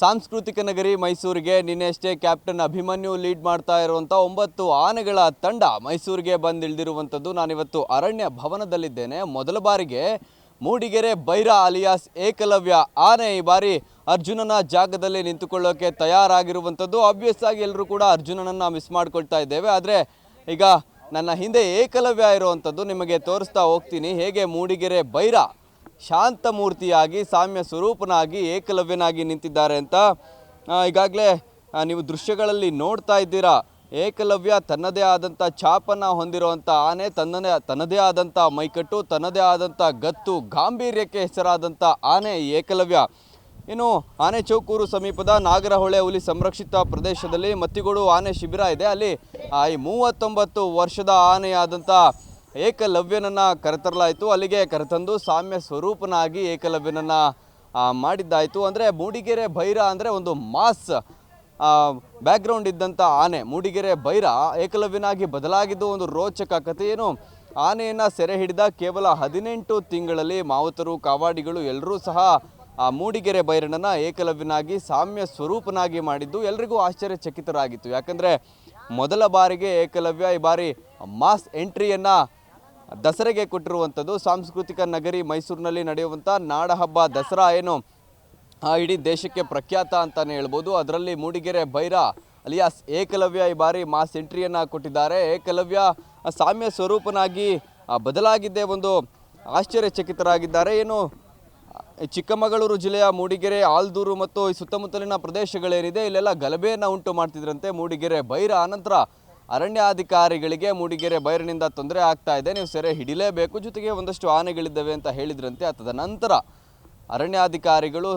ಸಾಂಸ್ಕೃತಿಕ ನಗರಿ ಮೈಸೂರಿಗೆ ನಿನ್ನೆಷ್ಟೇ ಕ್ಯಾಪ್ಟನ್ ಅಭಿಮನ್ಯು ಲೀಡ್ ಮಾಡ್ತಾ ಇರುವಂಥ ಒಂಬತ್ತು ಆನೆಗಳ ತಂಡ ಮೈಸೂರಿಗೆ ಬಂದಿಳಿದಿರುವಂಥದ್ದು ನಾನಿವತ್ತು ಅರಣ್ಯ ಭವನದಲ್ಲಿದ್ದೇನೆ. ಮೊದಲ ಬಾರಿಗೆ ಮೂಡಿಗೆರೆ ಬೈರ ಅಲಿಯಾಸ್ ಏಕಲವ್ಯ ಆನೆ ಈ ಬಾರಿ ಅರ್ಜುನನ ಜಾಗದಲ್ಲಿ ನಿಂತುಕೊಳ್ಳೋಕೆ ತಯಾರಾಗಿರುವಂಥದ್ದು ಆಬ್ವಿಯಸ್ ಆಗಿ ಎಲ್ಲರೂ ಕೂಡ ಅರ್ಜುನನನ್ನು ಮಿಸ್ ಮಾಡ್ಕೊಳ್ತಾ ಇದ್ದೇವೆ. ಆದರೆ ಈಗ ನನ್ನ ಹಿಂದೆ ಏಕಲವ್ಯ ಇರುವಂಥದ್ದು ನಿಮಗೆ ತೋರಿಸ್ತಾ ಹೋಗ್ತೀನಿ. ಹೇಗೆ ಮೂಡಿಗೆರೆ ಬೈರ ಶಾಂತಮೂರ್ತಿಯಾಗಿ, ಸಾಮ್ಯ ಸ್ವರೂಪನಾಗಿ, ಏಕಲವ್ಯನಾಗಿ ನಿಂತಿದ್ದಾರೆ ಅಂತ ಈಗಾಗಲೇ ನೀವು ದೃಶ್ಯಗಳಲ್ಲಿ ನೋಡ್ತಾ ಇದ್ದೀರಾ. ಏಕಲವ್ಯ ತನ್ನದೇ ಆದಂಥ ಛಾಪನ್ನು ಹೊಂದಿರುವಂಥ ಆನೆ, ತನ್ನದೇ ತನ್ನದೇ ಆದಂಥ ಮೈಕಟ್ಟು, ತನ್ನದೇ ಆದಂಥ ಗತ್ತು, ಗಾಂಭೀರ್ಯಕ್ಕೆ ಹೆಸರಾದಂಥ ಆನೆ ಏಕಲವ್ಯ. ಇನ್ನು, ಆನೆ ಚೌಕೂರು ಸಮೀಪದ ನಾಗರಹೊಳೆ ಹುಲಿ ಸಂರಕ್ಷಿತ ಪ್ರದೇಶದಲ್ಲಿ ಮತ್ತಿಗೋಡು ಆನೆ ಶಿಬಿರ ಇದೆ. ಅಲ್ಲಿ ಈ ಮೂವತ್ತೊಂಬತ್ತು ವರ್ಷದ ಆನೆಯಾದಂಥ ಏಕಲವ್ಯನನ್ನ ಕರೆತರಲಾಯಿತು. ಅಲ್ಲಿಗೆ ಕರೆತಂದು ಸಾಮ್ಯ ಸ್ವರೂಪನಾಗಿ ಏಕಲವ್ಯನನ್ನ ಮಾಡಿದ್ದಾಯಿತು. ಅಂದರೆ ಮೂಡಿಗೆರೆ ಭೈರ ಅಂದರೆ ಒಂದು ಮಾಸ್ ಬ್ಯಾಕ್ಗ್ರೌಂಡ್ ಇದ್ದಂಥ ಆನೆ. ಮೂಡಿಗೆರೆ ಭೈರ ಏಕಲವ್ಯನಾಗಿ ಬದಲಾಗಿದ್ದು ಒಂದು ರೋಚಕ ಕಥೆ ಏನು ಆನೆಯನ್ನು ಸೆರೆ ಹಿಡಿದ ಕೇವಲ ಹದಿನೆಂಟು ತಿಂಗಳಲ್ಲಿ ಮಾವುತರು, ಕಾವಾಡಿಗಳು ಎಲ್ಲರೂ ಸಹ, ಆ, ಮೂಡಿಗೆರೆ ಬೈರನನ್ನ ಏಕಲವ್ಯನಾಗಿ, ಸಾಮ್ಯ ಸ್ವರೂಪನಾಗಿ ಮಾಡಿದ್ದು ಎಲ್ರಿಗೂ ಆಶ್ಚರ್ಯಚಕಿತರಾಗಿತ್ತು. ಯಾಕಂದರೆ ಮೊದಲ ಬಾರಿಗೆ ಏಕಲವ್ಯ, ಈ ಬಾರಿ ಮಾಸ್ ಎಂಟ್ರಿಯನ್ನು ದಸರೆಗೆ ಕೊಟ್ಟಿರುವಂಥದ್ದು ಸಾಂಸ್ಕೃತಿಕ ನಗರಿ ಮೈಸೂರಿನಲ್ಲಿ ನಡೆಯುವಂಥ ನಾಡಹಬ್ಬ ದಸರಾ ಏನು? ಇಡೀ ದೇಶಕ್ಕೆ ಪ್ರಖ್ಯಾತ ಅಂತಲೇ ಹೇಳ್ಬೋದು. ಅದರಲ್ಲಿ ಮೂಡಿಗೆರೆ ಭೈರ ಅಲಿಯಾಸ್ ಏಕಲವ್ಯ ಈ ಬಾರಿ ಮಾಸ್ ಎಂಟ್ರಿಯನ್ನು ಕೊಟ್ಟಿದ್ದಾರೆ. ಏಕಲವ್ಯ ಸಾಮ್ಯ ಸ್ವರೂಪನಾಗಿ ಬದಲಾಗಿದ್ದೇ ಒಂದು ಆಶ್ಚರ್ಯಚಕಿತರಾಗಿದ್ದಾರೆ. ಏನು ಚಿಕ್ಕಮಗಳೂರು ಜಿಲ್ಲೆಯ ಮೂಡಿಗೆರೆ, ಆಲ್ದೂರು ಮತ್ತು ಈ ಸುತ್ತಮುತ್ತಲಿನ ಪ್ರದೇಶಗಳೇನಿದೆ, ಇಲ್ಲೆಲ್ಲ ಗಲಭೆಯನ್ನು ಉಂಟು ಮಾಡ್ತಿದ್ರಂತೆ ಮೂಡಿಗೆರೆ ಬೈರ ಆನಂತರ ಅರಣ್ಯಾಧಿಕಾರಿಗಳಿಗೆ ಮೂಡಿಗೆರೆ ಬೈರಿನಿಂದ ತೊಂದರೆ ಆಗ್ತಾ ಇದೆ. ನೀವು ಸೆರೆ ಹಿಡಿಲೇಬೇಕು. ಜೊತೆಗೆ ಒಂದಷ್ಟು ಆನೆಗಳಿದ್ದಾವೆ ಅಂತ ಹೇಳಿದ್ರಂತೆ. ತದ ನಂತರ ಅರಣ್ಯಾಧಿಕಾರಿಗಳು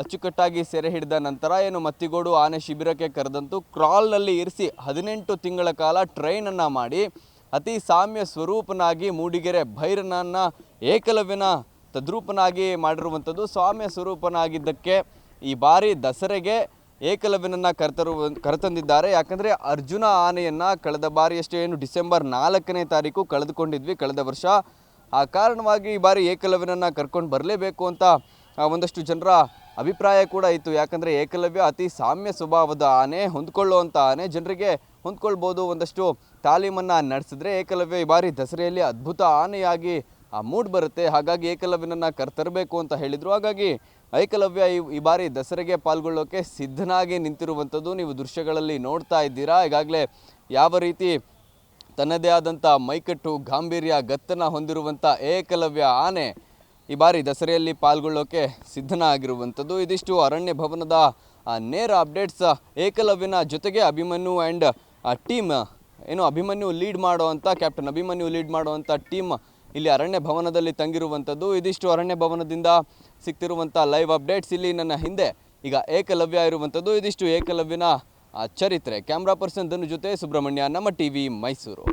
ಅಚ್ಚುಕಟ್ಟಾಗಿ ಸೆರೆ ಹಿಡಿದ ನಂತರ ಏನು ಮತ್ತಿಗೋಡು ಆನೆ ಶಿಬಿರಕ್ಕೆ ಕರೆದಂತು ಕ್ರಾಲ್ನಲ್ಲಿ ಇರಿಸಿ ಹದಿನೆಂಟು ತಿಂಗಳ ಕಾಲ ಟ್ರೈನನ್ನು ಮಾಡಿ ಅತಿ ಸಾಮ್ಯ ಸ್ವರೂಪನಾಗಿ ಮೂಡಿಗೆರೆ ಭೈರನನ್ನು ಏಕಲವ್ಯನ ತದ್ರೂಪನಾಗಿ ಮಾಡಿರುವಂಥದ್ದು. ಸಾಮ್ಯ ಸ್ವರೂಪನಾಗಿದ್ದಕ್ಕೆ ಈ ಬಾರಿ ದಸರೆಗೆ ಏಕಲವ್ಯನನ್ನ ಕರೆತರು ಕರೆತಂದಿದ್ದಾರೆ. ಯಾಕಂದರೆ ಅರ್ಜುನ ಆನೆಯನ್ನು ಕಳೆದ ಬಾರಿಯಷ್ಟೇ ಏನು, ಡಿಸೆಂಬರ್ ನಾಲ್ಕನೇ ತಾರೀಕು ಕಳೆದುಕೊಂಡಿದ್ವಿ ಕಳೆದ ವರ್ಷ. ಆ ಕಾರಣವಾಗಿ ಈ ಬಾರಿ ಏಕಲವ್ಯನನ್ನು ಕರ್ಕೊಂಡು ಬರಲೇಬೇಕು ಅಂತ ಒಂದಷ್ಟು ಜನರ ಅಭಿಪ್ರಾಯ ಕೂಡ ಇತ್ತು. ಯಾಕಂದರೆ ಏಕಲವ್ಯ ಅತಿ ಸಾಮ್ಯ ಸ್ವಭಾವದ ಆನೆ ಹೊಂದ್ಕೊಳ್ಳುವಂಥ ಆನೆ. ಜನರಿಗೆ ಹೊಂದ್ಕೊಳ್ಬೋದು ಒಂದಷ್ಟು ತಾಲೀಮನ್ನು ನಡೆಸಿದ್ರೆ ಏಕಲವ್ಯ ಈ ಬಾರಿ ದಸರೆಯಲ್ಲಿ ಅದ್ಭುತ ಆನೆಯಾಗಿ ಆ ಮೂಡ್ ಬರುತ್ತೆ. ಹಾಗಾಗಿ ಏಕಲವ್ಯನನ್ನು ಕರ್ತರಬೇಕು ಅಂತ ಹೇಳಿದರು. ಹಾಗಾಗಿ ಏಕಲವ್ಯ ಈ ಈ ಬಾರಿ ದಸರೆಗೆ ಪಾಲ್ಗೊಳ್ಳೋಕೆ ಸಿದ್ಧನಾಗಿ ನಿಂತಿರುವಂಥದ್ದು ನೀವು ದೃಶ್ಯಗಳಲ್ಲಿ ನೋಡ್ತಾ ಇದ್ದೀರಾ. ಈಗಾಗಲೇ ಯಾವ ರೀತಿ ತನ್ನದೇ ಆದಂಥ ಮೈಕಟ್ಟು, ಗಾಂಭೀರ್ಯ ಗತ್ತನ ಹೊಂದಿರುವಂಥ ಏಕಲವ್ಯ ಆನೆ ಈ ಬಾರಿ ದಸರೆಯಲ್ಲಿ ಪಾಲ್ಗೊಳ್ಳೋಕೆ ಸಿದ್ಧನ ಆಗಿರುವಂಥದ್ದು ಇದಿಷ್ಟು ಅರಣ್ಯ ಭವನದ ನೇರ ಅಪ್ಡೇಟ್ಸ್. ಏಕಲವ್ಯನ ಜೊತೆಗೆ ಅಭಿಮನ್ಯು ಆ್ಯಂಡ್ ಟೀಮ್, ಏನು ಅಭಿಮನ್ಯು ಲೀಡ್ ಮಾಡೋ ಅಂಥ ಕ್ಯಾಪ್ಟನ್ ಅಭಿಮನ್ಯು ಲೀಡ್ ಮಾಡುವಂಥ ಟೀಮ್ ಇಲ್ಲಿ ಅರಣ್ಯ ಭವನದಲ್ಲಿ ತಂಗಿರುವಂಥದ್ದು. ಇದಿಷ್ಟು ಅರಣ್ಯ ಭವನದಿಂದ ಸಿಗ್ತಿರುವಂಥ ಲೈವ್ ಅಪ್ಡೇಟ್ಸ್ ಇಲ್ಲಿ ನನ್ನ ಹಿಂದೆ ಈಗ ಏಕಲವ್ಯ ಇರುವಂಥದ್ದು. ಇದಿಷ್ಟು ಏಕಲವ್ಯನ ಚರಿತ್ರೆ. ಕ್ಯಾಮ್ರಾ ಪರ್ಸನ್ ಧನು ಜೊತೆ ಸುಬ್ರಹ್ಮಣ್ಯ, ನಮ್ಮ ಟಿವಿ ಮೈಸೂರು.